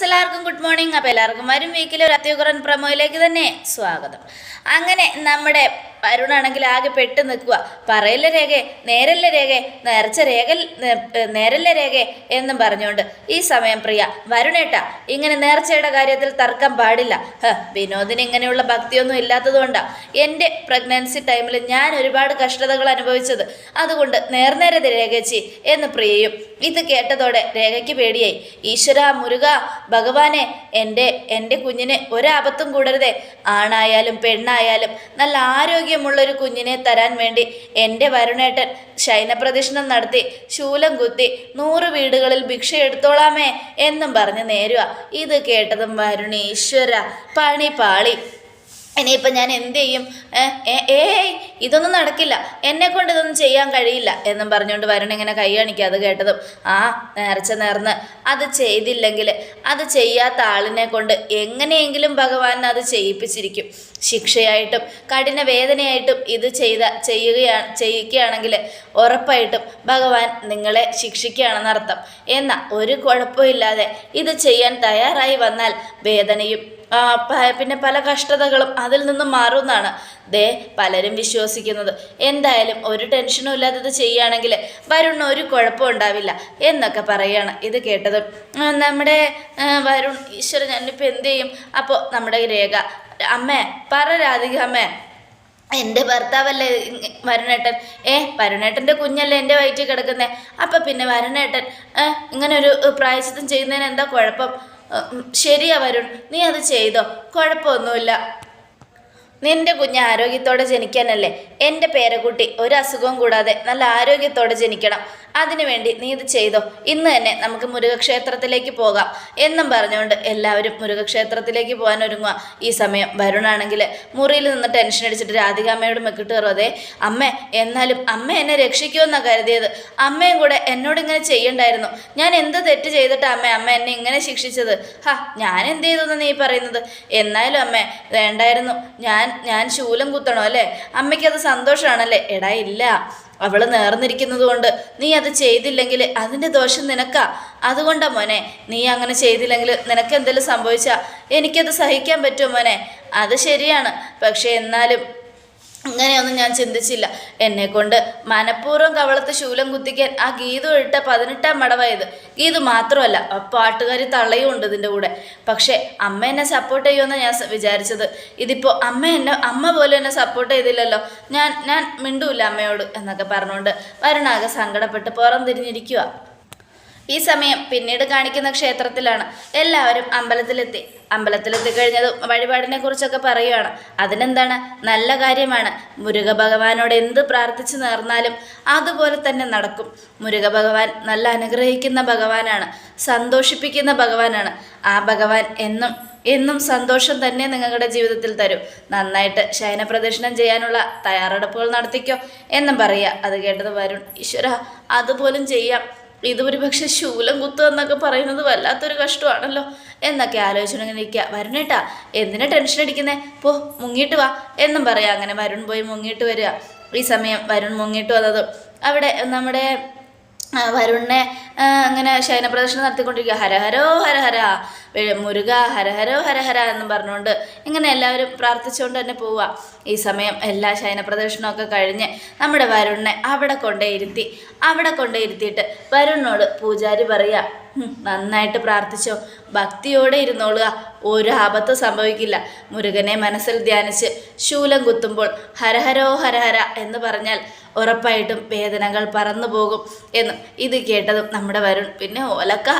Friends എല്ലാവർക്കും good morning അപ്പോൾ എല്ലാവർക്കും വരും വീക്കിലെ ഒരു അത്യുഗ്രൻ പ്രമോയിലേക്ക് തന്നെ സ്വാഗതം. അങ്ങനെ നമ്മുടെ വരുണാണെങ്കിൽ ആകെ പെട്ട് നിൽക്കുക പറയല്ല രേഖ നേരല്ല രേഖ നേർച്ച രേഖ നേരല്ല രേഖ എന്നും പറഞ്ഞുകൊണ്ട് ഈ സമയം പ്രിയ വരുണേട്ട ഇങ്ങനെ നേർച്ചയുടെ കാര്യത്തിൽ തർക്കം പാടില്ല. വിനോദിന് ഇങ്ങനെയുള്ള ഭക്തിയൊന്നും ഇല്ലാത്തതുകൊണ്ടാണ് എന്റെ പ്രഗ്നൻസി ടൈമിൽ ഞാൻ ഒരുപാട് കഷ്ടതകൾ അനുഭവിച്ചത്. അതുകൊണ്ട് നേർനേരത് രേഖച്ചി എന്ന് പ്രിയയും ഇത് കേട്ടതോടെ രേഖയ്ക്ക് പേടിയായി. ഈശ്വര മുരുക ഭഗവാനെ എന്റെ എന്റെ കുഞ്ഞിന് ഒരാപത്തും കൂടരുതേ. ആണായാലും പെണ്ണായാലും നല്ല ആരോഗ്യമുള്ളൊരു കുഞ്ഞിനെ തരാൻ വേണ്ടി എന്റെ വരുണേട്ടൻ ശയനപ്രദക്ഷിണം നടത്തി ശൂലം കുത്തി നൂറ് വീടുകളിൽ ഭിക്ഷ എടുത്തോളാമേ എന്നും പറഞ്ഞ് നേരുക ഇത് കേട്ടതും വരുണി ഈശ്വര പണി പാളി. ഇനിയിപ്പം ഞാൻ എന്ത് ചെയ്യും? ഏയ് ഇതൊന്നും നടക്കില്ല. എന്നെ കൊണ്ട് ഇതൊന്നും ചെയ്യാൻ കഴിയില്ല എന്നും പറഞ്ഞുകൊണ്ട് വരുൺ ഇങ്ങനെ കൈ കാണിക്കുക അത് കേട്ടതും. ആ നേർച്ച നേർന്ന്. അത് ചെയ്തില്ലെങ്കിൽ അത് ചെയ്യാത്ത ആളിനെ കൊണ്ട് എങ്ങനെയെങ്കിലും ഭഗവാൻ അത് ചെയ്യിപ്പിച്ചിരിക്കും. ശിക്ഷയായിട്ടും കഠിന വേദനയായിട്ടും ഇത് ചെയ്ത ചെയ്യുകയാണ് ചെയ്യിക്കുകയാണെങ്കിൽ ഉറപ്പായിട്ടും ഭഗവാൻ നിങ്ങളെ ശിക്ഷിക്കുകയാണെന്നർത്ഥം എന്നാൽ ഒരു കുഴപ്പമില്ലാതെ ഇത് ചെയ്യാൻ തയ്യാറായി വന്നാൽ വേദനയും പിന്നെ പല കഷ്ടതകളും അതിൽ നിന്നും മാറുമെന്നാണ് ദേ പലരും വിശ്വസിക്കുന്നത്. എന്തായാലും ഒരു ടെൻഷനും ഇല്ലാതെ ഇത് ചെയ്യുകയാണെങ്കിൽ വരുൺ ഒരു കുഴപ്പം ഉണ്ടാവില്ല എന്നൊക്കെ പറയുകയാണ് ഇത് കേട്ടത് നമ്മുടെ വരുൺ ഈശ്വരൻ ഞാനിപ്പോൾ എന്ത് ചെയ്യും? അപ്പോൾ നമ്മുടെ രേഖ അമ്മേ പറ രാധിക അമ്മേ. എന്റെ ഭർത്താവല്ലേ വരുണേട്ടൻ? ഏ വരുണേട്ടന്റെ കുഞ്ഞല്ലേ എന്റെ വയറ്റിൽ കിടക്കുന്നേ? അപ്പം പിന്നെ വരുണേട്ടൻ ഇങ്ങനെ ഒരു പ്രായശിത്തം ചെയ്യുന്നതിന് എന്താ കുഴപ്പം? ശരിയാ വരുൺ നീ അത് ചെയ്തോ? കുഴപ്പമൊന്നുമില്ല. നിന്റെ കുഞ്ഞ് ആരോഗ്യത്തോടെ ജനിക്കാനല്ലേ? എന്റെ പേരക്കുട്ടി ഒരു അസുഖവും കൂടാതെ നല്ല ആരോഗ്യത്തോടെ ജനിക്കണം. അതിനുവേണ്ടി നീ ഇത് ചെയ്തോ? ഇന്ന് തന്നെ നമുക്ക് മുരുകക്ഷേത്രത്തിലേക്ക് പോകാം. എന്നും പറഞ്ഞുകൊണ്ട് എല്ലാവരും മുരുകക്ഷേത്രത്തിലേക്ക് പോകാൻ ഒരുങ്ങുക. ഈ സമയം വരുണാണെങ്കിൽ മുറിയിൽ നിന്ന് ടെൻഷൻ അടിച്ചിട്ട് രാധികാമ്മയോട് മെക്കിട്ട് കയറുവതേ അമ്മ എന്നാലും അമ്മ എന്നെ രക്ഷിക്കുമെന്നാണ് കരുതിയത്. അമ്മയും കൂടെ എന്നോട് ഇങ്ങനെ ചെയ്യണ്ടായിരുന്നു. ഞാൻ എന്ത് തെറ്റ് ചെയ്തിട്ടാ അമ്മ അമ്മ എന്നെ ഇങ്ങനെ ശിക്ഷിച്ചത്? ഹാ ഞാൻ എന്ത് ചെയ്തു നീ പറയുന്നത്? എന്നാലും അമ്മ വേണ്ടായിരുന്നു. ഞാൻ ഞാൻ ശൂലം കുത്തണോ അല്ലേ? അമ്മയ്ക്കത് സന്തോഷമാണല്ലേ എടാ ഇല്ല. അവൾ നേർന്നിരിക്കുന്നത് കൊണ്ട് നീ അത് ചെയ്തില്ലെങ്കിൽ അതിന്റെ ദോഷം നിനക്കാ. അതുകൊണ്ടാ മോനെ നീ അങ്ങനെ ചെയ്തില്ലെങ്കിൽ നിനക്ക് എന്തെങ്കിലും സംഭവിച്ചാൽ എനിക്കത് സഹിക്കാൻ പറ്റുമോ മോനെ. അത് ശരിയാണ്. പക്ഷേ എന്നാലും അങ്ങനെയൊന്നും ഞാൻ ചിന്തിച്ചില്ല. എന്നെ കൊണ്ട് മനഃപൂർവം കവളത്ത് ശൂലം കുത്തിക്കാൻ ആ ഗീതു ഇട്ട പതിനെട്ടാം മടവായത് ഗീതു മാത്രമല്ല പാട്ടുകാരി തള്ളയും ഉണ്ട് ഇതിന്റെ കൂടെ. പക്ഷേ അമ്മ എന്നെ സപ്പോർട്ട് ചെയ്യുമെന്ന് ഞാൻ വിചാരിച്ചത്. ഇതിപ്പോൾ അമ്മ എന്നെ അമ്മ പോലും എന്നെ സപ്പോർട്ട് ചെയ്തില്ലല്ലോ. ഞാൻ ഞാൻ മിണ്ടൂല അമ്മയോട് എന്നൊക്കെ പറഞ്ഞുകൊണ്ട് വരുണാകെ സങ്കടപ്പെട്ട് പുറം തിരിഞ്ഞിരിക്കുക ഈ സമയം പിന്നീട് കാണിക്കുന്ന ക്ഷേത്രത്തിലാണ് എല്ലാവരും അമ്പലത്തിലെത്തി. അമ്പലത്തിലെത്തി കഴിഞ്ഞതും വഴിപാടിനെ കുറിച്ചൊക്കെ പറയുകയാണ് അതിനെന്താണ്? നല്ല കാര്യമാണ്. മുരുക ഭഗവാനോട് എന്ത് പ്രാർത്ഥിച്ചു നേർന്നാലും അതുപോലെ തന്നെ നടക്കും. മുരുക ഭഗവാൻ നല്ല അനുഗ്രഹിക്കുന്ന ഭഗവാനാണ്. സന്തോഷിപ്പിക്കുന്ന ഭഗവാനാണ്. ആ ഭഗവാൻ എന്നും എന്നും സന്തോഷം തന്നെ നിങ്ങളുടെ ജീവിതത്തിൽ തരും. നന്നായിട്ട് ശയന പ്രദക്ഷിണം ചെയ്യാനുള്ള തയ്യാറെടുപ്പുകൾ നടത്തിക്കോ എന്നും പറയുക. അത് കേട്ടത് വരുൺ ഈശ്വര അതുപോലും ചെയ്യാം. ഇത് ഒരു പക്ഷെ ശൂലം കുത്തു എന്നൊക്കെ പറയുന്നത് വല്ലാത്തൊരു കഷ്ടമാണല്ലോ. എന്നൊക്കെ ആലോചിച്ചിങ്ങനെ ഇരിക്കുക വരുണേട്ടാ എന്തിനാ ടെൻഷൻ അടിക്കുന്നേ? പോ മുങ്ങിയിട്ട് വാ. എന്നും പറയാം. അങ്ങനെ വരുൺ പോയി മുങ്ങിയിട്ട് വരിക. ഈ സമയം വരുൺ മുങ്ങിയിട്ട് വന്നതും അവിടെ നമ്മുടെ വരുണിനെ അങ്ങനെ ശയനപ്രദർശനം നടത്തിക്കൊണ്ടിരിക്കുക. ഹരഹരോ ഹരഹര മുരുക ഹരഹരോ ഹരഹര എന്നും പറഞ്ഞുകൊണ്ട് ഇങ്ങനെ എല്ലാവരും പ്രാർത്ഥിച്ചുകൊണ്ട് തന്നെ പോവുക. ഈ സമയം എല്ലാ ശയനപ്രദർശനമൊക്കെ കഴിഞ്ഞ് നമ്മുടെ വരുണിനെ അവിടെ കൊണ്ടേ ഇരുത്തി അവിടെ കൊണ്ടേ ഇരുത്തിയിട്ട് വരുണിനോട് പൂജാരി പറയുക "ഹും, നന്നായിട്ട് പ്രാർത്ഥിച്ചോ. ഭക്തിയോടെ ഇരുന്നോളുക. ഒരു ആപത്തും സംഭവിക്കില്ല. മുരുകനെ മനസ്സിൽ ധ്യാനിച്ച് ശൂലം കുത്തുമ്പോൾ ഹരഹരോ ഹരഹര എന്ന് പറഞ്ഞാൽ ഉറപ്പായിട്ടും വേദനകൾ പറന്നു പോകും എന്നും ഇത് കേട്ടതും നമ്മുടെ വരുൺ പിന്നെ ഓലക്ക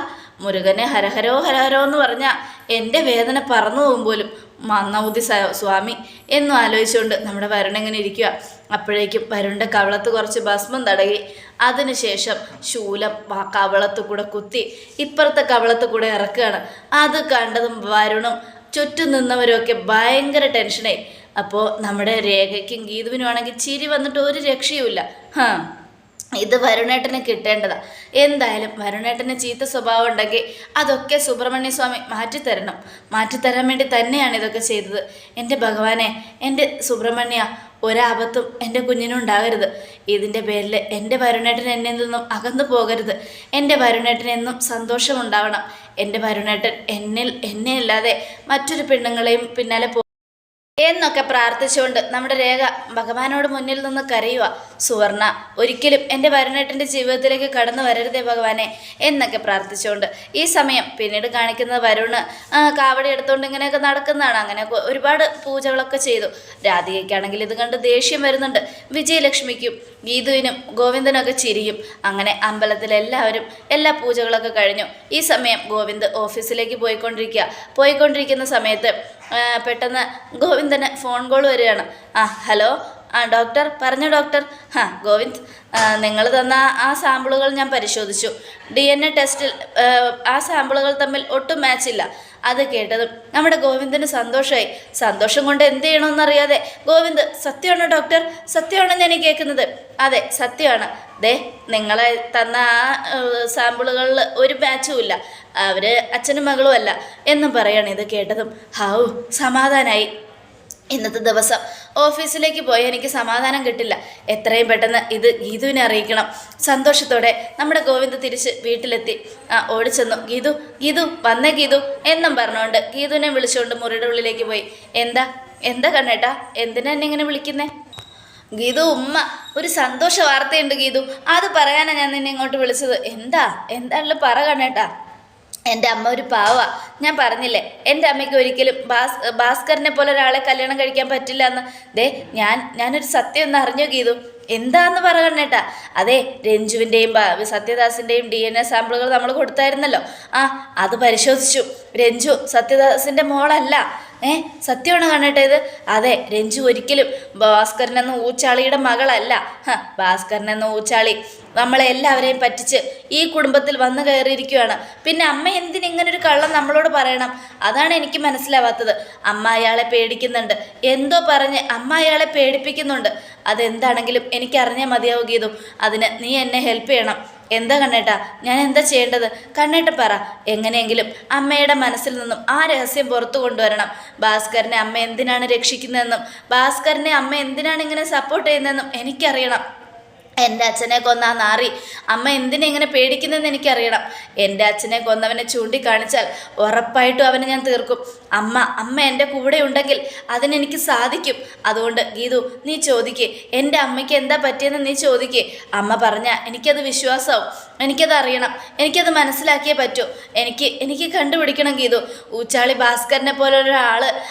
മുരുകനെ ഹരഹരോ ഹരഹരോ എന്ന് പറഞ്ഞാൽ എന്റെ വേദന പറന്നു പോകും പോലും. മന്നൗതി സ്വാമി എന്നും ആലോചിച്ചുകൊണ്ട് നമ്മുടെ വരുൺ എങ്ങനെ ഇരിക്കുക അപ്പോഴേക്കും വരുണിന്റെ കവളത്ത് കുറച്ച് ഭസ്മം തടകി. അതിനുശേഷം ശൂലം ആ കവളത്ത് കൂടെ കുത്തി ഇപ്പുറത്തെ കവളത്ത് കൂടെ ഇറക്കുകയാണ്. അത് കണ്ടതും വരുണും ചുറ്റും നിന്നവരൊക്കെ ഭയങ്കര ടെൻഷനായി അപ്പോൾ നമ്മുടെ രേഖയ്ക്കും ഗീതുവിനും ആണെങ്കിൽ ചിരി വന്നിട്ട് ഒരു രക്ഷയുമില്ല. ഹാ. ഇത് വരുണേട്ടന് കിട്ടേണ്ടതാ. എന്തായാലും വരുണേട്ടന് ചീത്ത സ്വഭാവം ഉണ്ടെങ്കിൽ അതൊക്കെ സുബ്രഹ്മണ്യ സ്വാമി മാറ്റിത്തരണം. മാറ്റിത്തരാൻ വേണ്ടി തന്നെയാണ് ഇതൊക്കെ ചെയ്തത്. എന്റെ ഭഗവാനെ എന്റെ സുബ്രഹ്മണ്യ ഒരാപത്തും എന്റെ കുഞ്ഞിനുണ്ടാകരുത് ഇതിന്റെ പേരിൽ എന്റെ വരുണേട്ടൻ എന്നിൽ നിന്നും അകന്നു പോകരുത്. എന്റെ വരുണേട്ടൻ എന്നും സന്തോഷമുണ്ടാവണം. എന്റെ വരുണേട്ടൻ എന്നിൽ എന്നെ അല്ലാതെ മറ്റൊരു പെണ്ണുങ്ങളെയും പിന്നാലെ എന്നൊക്കെ പ്രാർത്ഥിച്ചുകൊണ്ട് നമ്മുടെ രേഖ ഭഗവാനോട് മുന്നിൽ നിന്ന് കരയുക. സുവർണ ഒരിക്കലും എന്റെ വരുണേട്ടന്റെ ജീവിതത്തിലേക്ക് കടന്നു വരരുതേ ഭഗവാനെ എന്നൊക്കെ പ്രാർത്ഥിച്ചുകൊണ്ട് ഈ സമയം പിന്നീട് കാണിക്കുന്നത് വരുണ് കാവടി എടുത്തുകൊണ്ട് ഇങ്ങനെയൊക്കെ നടക്കുന്നതാണ്. അങ്ങനെ ഒരുപാട് പൂജകളൊക്കെ ചെയ്തു. രാധികയ്ക്കാണെങ്കിൽ ഇത് കണ്ട് ദേഷ്യം വരുന്നുണ്ട്. വിജയലക്ഷ്മിക്കും ഗീതുവിനും ഗോവിന്ദനൊക്കെ ചിരിയും. അങ്ങനെ അമ്പലത്തിലെല്ലാവരും എല്ലാ പൂജകളൊക്കെ കഴിഞ്ഞു. ഈ സമയം ഗോവിന്ദ് ഓഫീസിലേക്ക് പോയിക്കൊണ്ടിരിക്കുക. പോയിക്കൊണ്ടിരിക്കുന്ന സമയത്ത് പെട്ടെന്ന് ഗോവിന്ദന് ഫോൺ കോൾ വരികയാണ്. ആ ഹലോ ആ ഡോക്ടർ പറഞ്ഞു ഡോക്ടർ? ആ ഗോവിന്ദ് നിങ്ങൾ തന്ന ആ സാമ്പിളുകൾ ഞാൻ പരിശോധിച്ചു. ഡി എൻ എ ടെസ്റ്റിൽ ആ, സാമ്പിളുകൾ തമ്മിൽ ഒട്ടും മാച്ചില്ല അത് കേട്ടതും നമ്മുടെ ഗോവിന്ദന് സന്തോഷമായി സന്തോഷം കൊണ്ട് എന്ത് ചെയ്യണമെന്നറിയാതെ ഗോവിന്ദ് സത്യമാണോ ഡോക്ടർ? സത്യമാണോ ഞാൻ ഈ കേൾക്കുന്നത്? അതെ സത്യമാണ്. ദേ നിങ്ങളെ തന്ന ആ സാമ്പിളുകളിൽ ഒരു മാച്ചും ഇല്ല. അവർ അച്ഛനും മകളുമല്ല എന്നും പറയാണ് ഇത് കേട്ടതും. ഹാവു സമാധാനായി. ഇന്നത്തെ ദിവസം. ഓഫീസിലേക്ക് പോയി എനിക്ക് സമാധാനം കിട്ടില്ല. എത്രയും പെട്ടെന്ന് ഇത് ഗീതുവിനെ അറിയിക്കണം. സന്തോഷത്തോടെ നമ്മുടെ ഗോവിന്ദ് തിരിച്ച് വീട്ടിലെത്തി. ഓടിച്ചെന്നു ഗീതു ഗീതു വന്നേ ഗീതു എന്നും പറഞ്ഞുകൊണ്ട് ഗീതുവിനെ വിളിച്ചുകൊണ്ട് മുറിയുടെ ഉള്ളിലേക്ക് പോയി. എന്താ എന്താ കണ്ണേട്ടാ എന്തിനാ എന്നെ ഇങ്ങനെ വിളിക്കുന്നേ? ഗീതു ഉമ്മ ഒരു സന്തോഷ വാർത്തയുണ്ട് ഗീതു. അത് പറയാനാണ് ഞാൻ നിന്നെ ഇങ്ങോട്ട് വിളിച്ചത്. എന്താ എന്താണല്ലോ പറ കണ്ണേട്ടാ. എന്റെ അമ്മ ഒരു പാവ. ഞാൻ പറഞ്ഞില്ലേ എന്റെ അമ്മയ്ക്ക് ഒരിക്കലും ഭാസ് ഭാസ്കറിനെ പോലെ ഒരാളെ കല്യാണം കഴിക്കാൻ പറ്റില്ല എന്ന് ദേ ഞാൻ ഞാനൊരു സത്യം ഒന്ന് അറിഞ്ഞു ഗീതു? എന്താന്ന് പറയണേട്ടാ അതെ രഞ്ജുവിന്റെയും സത്യദാസിന്റെയും ഡി എൻ എ സാമ്പിളുകൾ നമ്മൾ കൊടുത്തായിരുന്നല്ലോ. ആ അത് പരിശോധിച്ചു. രഞ്ജു സത്യദാസിന്റെ മോളല്ല. ഏ സത്യമാണ് കണ്ണേട്ടാ ഇത്? അതെ രഞ്ജു ഒരിക്കലും ഭാസ്കരൻ എന്ന ഊച്ചാളിയുടെ മകളല്ല. ഭാസ്കരൻ എന്ന ഊച്ചാളി. നമ്മളെ എല്ലാവരെയും പറ്റിച്ച് ഈ കുടുംബത്തിൽ വന്നു കയറിയിരിക്കുകയാണ് പിന്നെ അമ്മ എന്തിനിങ്ങനെ ഒരു കള്ളം നമ്മളോട് പറയണം? അതാണ് എനിക്ക് മനസ്സിലാവാത്തത്. അമ്മ അയാളെ പേടിക്കുന്നുണ്ട്. എന്തോ പറഞ്ഞ് അമ്മ അയാളെ പേടിപ്പിക്കുന്നുണ്ട്. അതെന്താണെങ്കിലും എനിക്ക് മതിയാവുകയതും അതിന് നീ എന്നെ ഹെൽപ്പ് ചെയ്യണം. എന്താ കണ്ണേട്ടാ? ഞാൻ എന്താ ചെയ്യേണ്ടത്? കണ്ണേട്ട പറ. എങ്ങനെയെങ്കിലും അമ്മയുടെ മനസ്സിൽ നിന്നും ആ രഹസ്യം പുറത്തു കൊണ്ടുവരണം. ഭാസ്കരനെ അമ്മ എന്തിനാണ് രക്ഷിക്കുന്നതെന്നും ഭാസ്കരനെ അമ്മ എന്തിനാണ് ഇങ്ങനെ സപ്പോർട്ട് ചെയ്യുന്നതെന്നും എനിക്കറിയണം. എന്റെ അച്ഛനെ കൊന്ന ആ നാറി. അമ്മ എന്തിനെ ഇങ്ങനെ പേടിക്കുന്നതെന്ന് എനിക്കറിയണം. എന്റെ അച്ഛനെ കൊന്നവനെ ചൂണ്ടിക്കാണിച്ചാൽ ഉറപ്പായിട്ടും അവനെ ഞാൻ തീർക്കും. അമ്മ അമ്മ എന്റെ കൂടെ ഉണ്ടെങ്കിൽ അതിനെനിക്ക് സാധിക്കും. അതുകൊണ്ട് ഗീതു നീ ചോദിക്കേ. എന്റെ അമ്മയ്ക്ക് എന്താ പറ്റിയെന്ന് നീ ചോദിക്കേ. അമ്മ പറഞ്ഞാൽ എനിക്കത് വിശ്വാസമാവും എനിക്കത് അറിയണം. എനിക്കത് മനസ്സിലാക്കിയേ പറ്റൂ. എനിക്ക് എനിക്ക് കണ്ടുപിടിക്കണം ഗീതു. ഊച്ചാളി ഭാസ്കരനെ പോലെ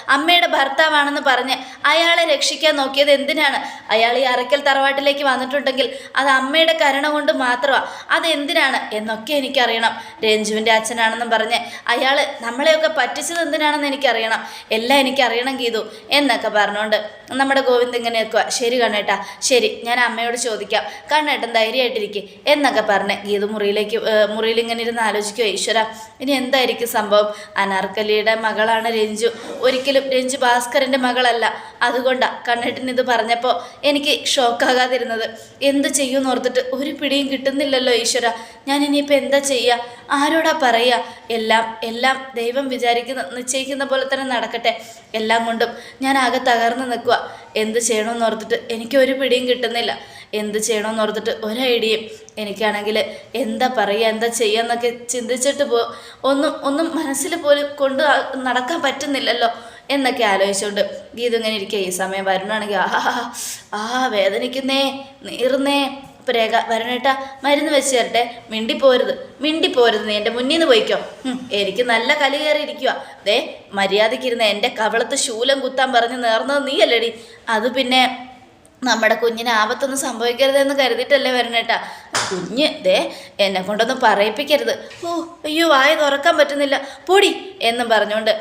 അമ്മയുടെ ഭർത്താവാണെന്ന് പറഞ്ഞ് അയാളെ രക്ഷിക്കാൻ നോക്കിയത് എന്തിനാണ്? അയാൾ ഈ അറയ്ക്കൽ തറവാട്ടിലേക്ക് വന്നിട്ടുണ്ടെങ്കിൽ അത് അമ്മയുടെ കരുണ കൊണ്ട് മാത്രമാണ് അതെന്തിനാണ്? എന്നൊക്കെ എനിക്കറിയണം. രഞ്ജുവിന്റെ അച്ഛനാണെന്നും പറഞ്ഞ് അയാൾ നമ്മളെയൊക്കെ പറ്റിച്ചത് എന്തിനാണെന്ന് എനിക്കറിയണം. എല്ലാം എനിക്കറിയണം ഗീതു എന്നൊക്കെ പറഞ്ഞുകൊണ്ട് നമ്മുടെ ഗോവിന്ദ് ഇങ്ങനെ ശരി കണ്ണേട്ടാ. ശരി ഞാൻ അമ്മയോട് ചോദിക്കാം. കണ്ണേട്ടൻ ധൈര്യമായിട്ടിരിക്കെ എന്നൊക്കെ പറഞ്ഞ് ഗീതു മുറിയിലേക്ക് മുറിയിൽ ഇങ്ങനെ ഇരുന്ന് ആലോചിക്കുക ഈശ്വര ഇനി എന്തായിരിക്കും സംഭവം? അനാർക്കലിയുടെ മകളാണ് രഞ്ജു. ഒരിക്കലും രഞ്ജു ഭാസ്കരന്റെ മകളല്ല. അതുകൊണ്ടാണ് കണ്ണേട്ടൻ ഇത് പറഞ്ഞപ്പോൾ എനിക്ക് ഷോക്കാകാതിരുന്നത്. എന്ത് ചെയ്യുമെന്ന് ഓർത്തിട്ട് ഒരു പിടിയും കിട്ടുന്നില്ലല്ലോ ഈശ്വര. ഞാൻ ഇനിയിപ്പോൾ എന്താ ചെയ്യുക ആരോടാ പറയുക എല്ലാം എല്ലാം ദൈവം വിചാരിക്കുന്ന നിശ്ചയിക്കുന്ന പോലെ തന്നെ നടക്കട്ടെ. എല്ലാം കൊണ്ടും ഞാൻ ആകെ തകർന്ന് നിൽക്കുക എന്ത് ചെയ്യണമെന്ന് ഓർത്തിട്ട് എനിക്ക് ഒരു പിടിയും കിട്ടുന്നില്ല. എന്ത് ചെയ്യണമെന്ന് ഓർത്തിട്ട് ഒരു ഐഡിയയും എനിക്കാണെങ്കിൽ എന്താ പറയുക എന്താ ചെയ്യുക എന്നൊക്കെ ചിന്തിച്ചിട്ട് പോ ഒന്നും ഒന്നും മനസ്സിൽ പോലും കൊണ്ട് നടക്കാൻ പറ്റുന്നില്ലല്ലോ. എന്നൊക്കെ ആലോചിച്ചുകൊണ്ട് ഗീത ഇങ്ങനെ ഇരിക്കുക ഈ സമയം വരുന്നാണെങ്കിൽ ആ ആ വേദനിക്കുന്നേ നീറുന്നേ. ഇപ്പം രേഖ വരണേട്ടാ മരുന്ന് വെച്ച് തരട്ടെ മിണ്ടിപ്പോരുത് മിണ്ടിപ്പോരുത് നീ എന്റെ മുന്നിൽ നിന്ന് പോയിക്കോ എനിക്ക് നല്ല കലി കയറിയിരിക്കുക ദേ മര്യാദയ്ക്കിരുന്ന് എന്റെ കവളത്ത് ശൂലം കുത്താൻ പറഞ്ഞ് നേർന്നത് നീയല്ലടി. അത് പിന്നെ നമ്മുടെ കുഞ്ഞിന് ആപത്തൊന്നും സംഭവിക്കരുതെന്ന് കരുതിയിട്ടല്ലേ വരണേട്ടാ കുഞ്ഞ് ദേ എന്നെ കൊണ്ടൊന്നും പറയിപ്പിക്കരുത്. ഓ അയ്യോ വായ തുറക്കാൻ പറ്റുന്നില്ല. പൊടി എന്നും പറഞ്ഞുകൊണ്ട്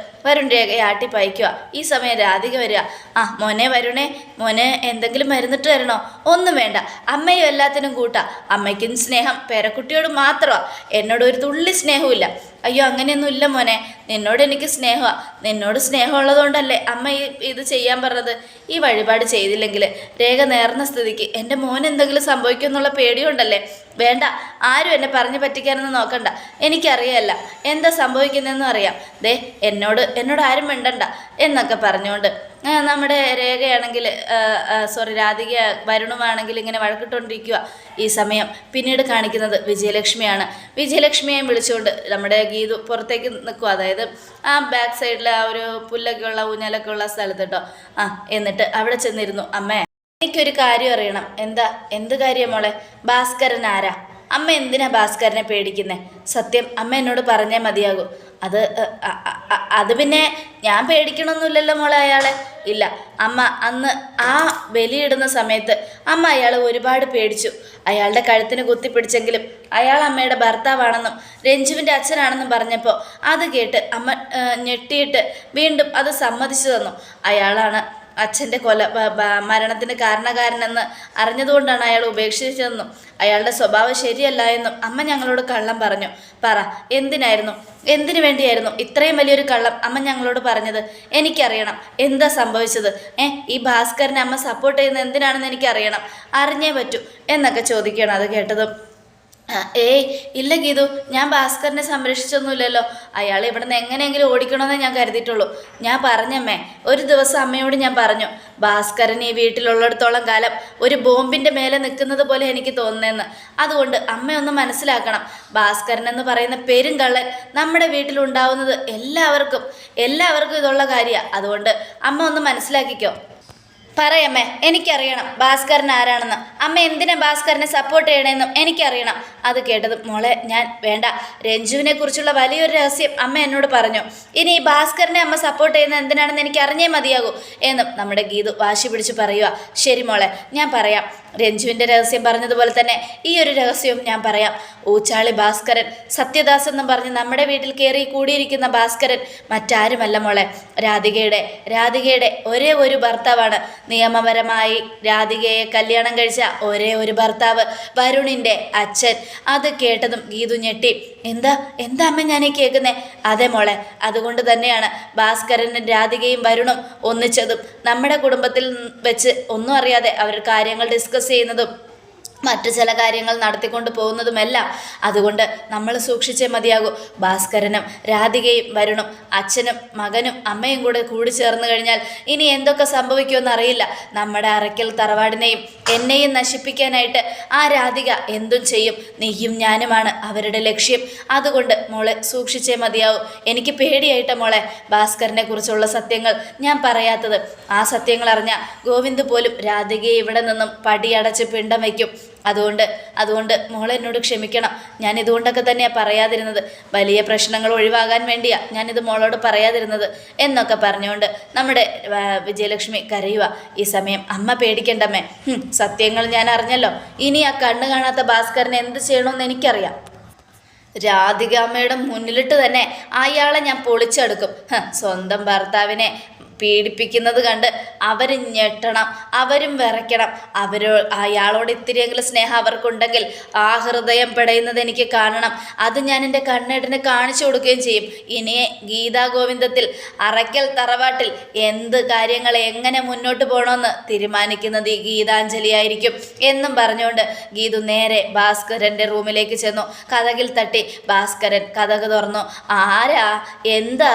രേഖയെ ആട്ടി പയക്കുക ഈ സമയം രാധിക വരിക. ആ മോനെ വരുണേ മോനെ എന്തെങ്കിലും മരുന്നിട്ട് തരണോ? ഒന്നും വേണ്ട. അമ്മയും എല്ലാത്തിനും കൂട്ടാ. അമ്മയ്ക്കും സ്നേഹം പേരക്കുട്ടിയോട് മാത്രമാണ് എന്നോട് ഒരു തുള്ളി സ്നേഹമില്ല അയ്യോ അങ്ങനെയൊന്നും ഇല്ല മോനെ. നിന്നോട് എനിക്ക് സ്നേഹമാണ് നിന്നോട് സ്നേഹമുള്ളതുകൊണ്ടല്ലേ അമ്മ ഈ ഇത് ചെയ്യാൻ പറഞ്ഞത്. ഈ വഴിപാട് ചെയ്തില്ലെങ്കിൽ രേഖ നേർന്ന സ്ഥിതിക്ക് എന്റെ മോൻ എന്തെങ്കിലും സംഭവിക്കും എന്നുള്ള പേടിയുണ്ടല്ലേ? വേണ്ട ആരും എന്നെ പറഞ്ഞു പറ്റിക്കാനൊന്നും നോക്കണ്ട. എനിക്കറിയാമല്ല എന്താ സംഭവിക്കുന്നതെന്നും അറിയാം. ദേ എന്നോട് എന്നോട് ആരും മിണ്ടണ്ട എന്നൊക്കെ പറഞ്ഞുകൊണ്ട് നമ്മുടെ രേഖയാണെങ്കിൽ സോറി രാധിക വരുണുമാണെങ്കിൽ ഇങ്ങനെ വഴക്കിട്ടുകൊണ്ടിരിക്കുക ഈ സമയം. പിന്നീട് കാണിക്കുന്നത് വിജയലക്ഷ്മിയാണ്. വിജയലക്ഷ്മിയെയും വിളിച്ചുകൊണ്ട് നമ്മുടെ ഗീതു പുറത്തേക്ക് നിൽക്കുക. അതായത് ആ ബാക്ക് സൈഡിൽ ആ ഒരു പുല്ലൊക്കെ ഉള്ള ഊഞ്ഞാലൊക്കെ ഉള്ള സ്ഥലത്ത് കേട്ടോ ആ എന്നിട്ട് അവിടെ ചെന്നിരുന്നു. അമ്മേ എനിക്കൊരു കാര്യം അറിയണം. എന്താ എന്ത് കാര്യം മോളെ? ഭാസ്കരൻ ആരാ? അമ്മ എന്തിനാ ഭാസ്കരനെ പേടിക്കുന്നേ? സത്യം അമ്മ എന്നോട് പറഞ്ഞേ മതിയാകൂ. അത് അത് പിന്നെ ഞാൻ പേടിക്കണമെന്നില്ലല്ലോ മോളെ അയാളെ. ഇല്ല അമ്മ അന്ന് ആ ബലിയിടുന്ന സമയത്ത് അമ്മ അയാളെ ഒരുപാട് പേടിച്ചു. അയാളുടെ കഴുത്തിന് കുത്തിപ്പിടിച്ചെങ്കിലും അയാൾ അമ്മയുടെ ഭർത്താവാണെന്നും രഞ്ജുവിന്റെ അച്ഛനാണെന്നും പറഞ്ഞപ്പോൾ അത് കേട്ട് അമ്മ ഞെട്ടിയിട്ട് വീണ്ടും അത് സമ്മതിച്ചു തന്നു. അയാളാണ് അച്ഛന്റെ കൊല മരണത്തിന് കാരണകാരനെന്ന് അറിഞ്ഞതുകൊണ്ടാണ് അയാൾ ഉപേക്ഷിച്ചതെന്നും അയാളുടെ സ്വഭാവം ശരിയല്ല എന്നും അമ്മ ഞങ്ങളോട് കള്ളം പറഞ്ഞു. പറ എന്തിനായിരുന്നു? എന്തിനു വേണ്ടിയായിരുന്നു ഇത്രയും വലിയൊരു കള്ളം അമ്മ ഞങ്ങളോട് പറഞ്ഞത്? എനിക്കറിയണം. എന്താ സംഭവിച്ചത്? ഏ ഈ ഭാസ്കരനെ അമ്മ സപ്പോർട്ട് ചെയ്യുന്നത് എന്തിനാണെന്ന് എനിക്കറിയണം. അറിഞ്ഞേ പറ്റൂ എന്നൊക്കെ ചോദിക്കുകയാണ് അത് കേട്ടതും. ഏയ് ഇല്ല ഗീതു ഞാൻ ഭാസ്കറിനെ സംരക്ഷിച്ചൊന്നുമില്ലല്ലോ. അയാൾ ഇവിടുന്ന് എങ്ങനെയെങ്കിലും ഓടിക്കണമെന്നേ ഞാൻ കരുതിയിട്ടുള്ളൂ. ഞാൻ പറഞ്ഞമ്മേ ഒരു ദിവസം അമ്മയോട് ഞാൻ പറഞ്ഞു ഭാസ്കരൻ ഈ വീട്ടിലുള്ളിടത്തോളം കാലം ഒരു ബോംബിന്റെ മേലെ നിൽക്കുന്നത് പോലെ എനിക്ക് തോന്നുന്നതെന്ന് അതുകൊണ്ട് അമ്മയൊന്ന് മനസ്സിലാക്കണം. ഭാസ്കരൻ എന്ന് പറയുന്ന പെരും കള്ളൻ നമ്മുടെ വീട്ടിലുണ്ടാവുന്നത് എല്ലാവർക്കും എല്ലാവർക്കും ഇതുള്ള കാര്യമാണ് അതുകൊണ്ട് അമ്മ ഒന്ന് മനസ്സിലാക്കിക്കോ. പറയമ്മേ എനിക്കറിയണം. ഭാസ്കരൻ ആരാണെന്ന്. അമ്മ എന്തിനാ ഭാസ്കരനെ സപ്പോർട്ട് ചെയ്യണമെന്നും എനിക്കറിയണം. അത് കേട്ടത് മോളെ ഞാൻ വേണ്ട. രഞ്ജുവിനെ കുറിച്ചുള്ള വലിയൊരു രഹസ്യം അമ്മ എന്നോട് പറഞ്ഞു. ഇനി ഈ ഭാസ്കരനെ അമ്മ സപ്പോർട്ട് ചെയ്യുന്ന എന്തിനാണെന്ന് എനിക്ക് അറിഞ്ഞേ മതിയാകൂ എന്നും നമ്മുടെ ഗീതു വാശി പിടിച്ച് പറയുക ശരി മോളെ ഞാൻ പറയാം. രഞ്ജുവിന്റെ രഹസ്യം പറഞ്ഞതുപോലെ തന്നെ ഈ ഒരു രഹസ്യവും ഞാൻ പറയാം. ഊച്ചാളി ഭാസ്കരൻ സത്യദാസ് എന്ന് പറഞ്ഞ് നമ്മുടെ വീട്ടിൽ കയറി കൂടിയിരിക്കുന്ന ഭാസ്കരൻ മറ്റാരുമല്ല മോളെ. രാധികയുടെ രാധികയുടെ ഒരേ ഒരു ഭർത്താവാണ്. നിയമപരമായി രാധികയെ കല്യാണം കഴിച്ച ഒരേ ഒരു ഭർത്താവ് വരുണിന്റെ അച്ഛൻ. അത് കേട്ടതും ഗീതു ഞെട്ടി. എന്താ എന്താ അമ്മ ഈ കേൾക്കുന്നേ? അതെ മോളെ അതുകൊണ്ട് തന്നെയാണ് ഭാസ്കരനും രാധികയും വരുണും ഒന്നിച്ചതും. നമ്മുടെ കുടുംബത്തിൽ വെച്ച് ഒന്നും അറിയാതെ അവർ കാര്യങ്ങൾ ഡിസ്കസ് ചെയ്യുന്നതും മറ്റു ചില കാര്യങ്ങൾ നടത്തിക്കൊണ്ട് പോകുന്നതുമെല്ലാം അതുകൊണ്ട് നമ്മൾ സൂക്ഷിച്ചേ മതിയാകൂ. ഭാസ്കരനും രാധികയും വരുണും അച്ഛനും മകനും അമ്മയും കൂടെ കൂടി ചേർന്ന് കഴിഞ്ഞാൽ ഇനി എന്തൊക്കെ സംഭവിക്കുമെന്നറിയില്ല നമ്മുടെ അറയ്ക്കൽ തറവാടിനെയും എന്നെയും നശിപ്പിക്കാനായിട്ട് ആ രാധിക എന്തും ചെയ്യും. നീയും ഞാനുമാണ് അവരുടെ ലക്ഷ്യം. അതുകൊണ്ട് മോളെ സൂക്ഷിച്ചേ മതിയാവും. എനിക്ക് പേടിയായിട്ട മോളെ ഭാസ്കരനെ കുറിച്ചുള്ള സത്യങ്ങൾ ഞാൻ പറയാത്തത്. ആ സത്യങ്ങൾ അറിഞ്ഞ ഗോവിന്ദ് പോലും രാധികയെ ഇവിടെ നിന്നും പടിയടച്ച് പിണ്ടം വയ്ക്കും. അതുകൊണ്ട് അതുകൊണ്ട് മോൾ എന്നോട് ക്ഷമിക്കണം. ഞാൻ ഇതുകൊണ്ടൊക്കെ തന്നെയാണ് പറയാതിരുന്നത്. വലിയ പ്രശ്നങ്ങൾ ഒഴിവാകാൻ വേണ്ടിയാണ് ഞാനിത് മോളോട് പറയാതിരുന്നത് എന്നൊക്കെ പറഞ്ഞുകൊണ്ട് നമ്മുടെ വിജയലക്ഷ്മി കരയുക ഈ സമയം അമ്മ പേടിക്കണ്ടമ്മേ. സത്യങ്ങൾ ഞാൻ അറിഞ്ഞല്ലോ. ഇനി ആ കണ്ണ് കാണാത്ത ഭാസ്കരൻ എന്ത് ചെയ്യണമെന്ന് എനിക്കറിയാം. രാധികാമ്മയുടെ മുന്നിലിട്ട് തന്നെ അയാളെ ഞാൻ പൊളിച്ചെടുക്കും. സ്വന്തം ഭർത്താവിനെ പീഡിപ്പിക്കുന്നത് കണ്ട് അവർ ഞെട്ടണം അവരും വിറയ്ക്കണം. അവരോ അയാളോട് ഇത്തിരിയെങ്കിലും സ്നേഹം അവർക്കുണ്ടെങ്കിൽ ആ ഹൃദയം പിടയുന്നത് എനിക്ക് കാണണം. അത് ഞാൻ എന്റെ കണ്ണേട്ടിന് കാണിച്ചു കൊടുക്കുകയും ചെയ്യും. ഇനി ഗീതാഗോവിന്ദത്തിൽ അറയ്ക്കൽ തറവാട്ടിൽ എന്ത് കാര്യങ്ങൾ എങ്ങനെ മുന്നോട്ട് പോകണമെന്ന് തീരുമാനിക്കുന്നത് ഈ ഗീതാഞ്ജലി ആയിരിക്കും എന്നും പറഞ്ഞുകൊണ്ട് ഗീതു നേരെ ഭാസ്കരന്റെ റൂമിലേക്ക് ചെന്നു. കഥകിൽ തട്ടി ഭാസ്കരൻ കഥക് തുറന്നു. ആരാ? എന്താ?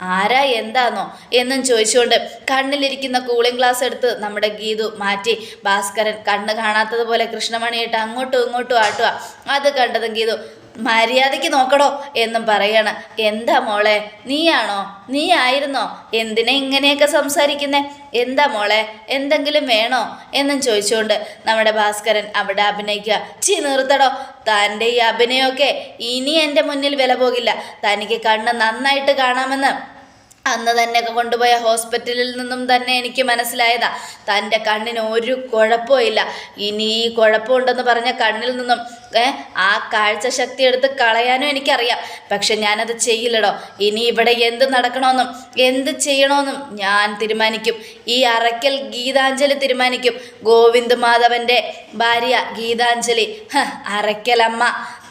ആരാ എന്താന്നോ എന്നും ചോദിച്ചുകൊണ്ട് കണ്ണിലിരിക്കുന്ന കൂളിംഗ് ഗ്ലാസ് എടുത്ത് നമ്മുടെ ഗീതു മാറ്റി. ഭാസ്കരൻ കണ്ണ് കാണാത്തതുപോലെ കൃഷ്ണമണിയിട്ട് അങ്ങോട്ടും ഇങ്ങോട്ടും ആട്ടുക. അത് കണ്ടതും ഗീതു മര്യാദയ്ക്ക് നോക്കടോ എന്നും പറയാണ്. എന്താ മോളെ നീയാണോ? നീ ആയിരുന്നോ? എന്തിനെ ഇങ്ങനെയൊക്കെ സംസാരിക്കുന്നേ? എന്താ മോളെ എന്തെങ്കിലും വേണോ? എന്നും ചോദിച്ചുകൊണ്ട് നമ്മുടെ ഭാസ്കരൻ അവിടെ അഭിനയിക്കുക. ചി നിർത്തടോ. തന്റെ ഈ അഭിനയമൊക്കെ ഇനി എന്റെ മുന്നിൽ വില പോകില്ല. തനിക്ക് കണ്ണ് നന്നായിട്ട് കാണാമെന്ന്. അന്ന് തന്നെ കൊണ്ടുപോയ ഹോസ്പിറ്റലിൽ നിന്നും തന്നെ എനിക്ക് മനസ്സിലായതാ. തന്റെ കണ്ണിന് ഒരു കുഴപ്പമില്ല ഇനി ഈ കുഴപ്പമുണ്ടെന്ന് പറഞ്ഞ കണ്ണിൽ നിന്നും ആ കാഴ്ച ശക്തി എടുത്ത് കളയാനും എനിക്കറിയാം. പക്ഷെ ഞാനത് ചെയ്യില്ലടോ. ഇനി ഇവിടെ എന്ത് നടക്കണമെന്നും എന്ത് ചെയ്യണമെന്നും ഞാൻ തീരുമാനിക്കും. ഈ അറയ്ക്കൽ ഗീതാഞ്ജലി തീരുമാനിക്കും. ഗോവിന്ദ് മാധവന്റെ ഭാര്യ ഗീതാഞ്ജലി അറയ്ക്കലമ്മ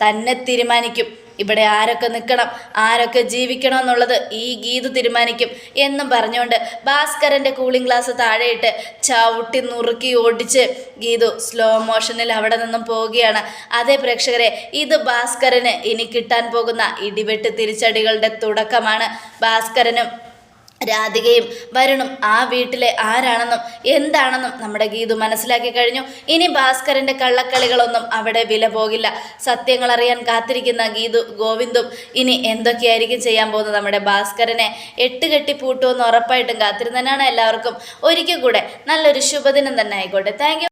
തന്നെ തീരുമാനിക്കും. ഇവിടെ ആരൊക്കെ നിൽക്കണം ആരൊക്കെ ജീവിക്കണം എന്നുള്ളത് ഈ ഗീത് തീരുമാനിക്കും എന്നും പറഞ്ഞുകൊണ്ട് ഭാസ്കരന്റെ കൂളിംഗ് ഗ്ലാസ് താഴെയിട്ട് ചവിട്ടി നുറുക്കി ഓടിച്ച് ഗീതു സ്ലോ മോഷനിൽ അവിടെ നിന്നും പോവുകയാണ്. അതേ പ്രേക്ഷകരെ ഇത് ഭാസ്കരന് ഇനി കിട്ടാൻ പോകുന്ന ഇടിവെട്ട് തിരിച്ചടികളുടെ തുടക്കമാണ്. ഭാസ്കരനും രാധികയും വരുണും ആ വീട്ടിലെ ആരാണെന്നും എന്താണെന്നും നമ്മുടെ ഗീതു മനസ്സിലാക്കി കഴിഞ്ഞു. ഇനി ഭാസ്കരന്റെ കള്ളക്കളികളൊന്നും അവിടെ വില പോകില്ല. സത്യങ്ങൾ അറിയാൻ കാത്തിരിക്കുന്ന ഗീതു ഗോവിന്ദും ഇനി എന്തൊക്കെയായിരിക്കും ചെയ്യാൻ പോകുന്നത്? നമ്മുടെ ഭാസ്കരനെ എട്ട് കെട്ടി പൂട്ടുമെന്ന് ഉറപ്പായിട്ടും കാത്തിരുന്നതിനാണ് എല്ലാവർക്കും. ഒരിക്കൽ കൂടെ നല്ലൊരു ശുഭദിനം തന്നെ ആയിക്കോട്ടെ. താങ്ക്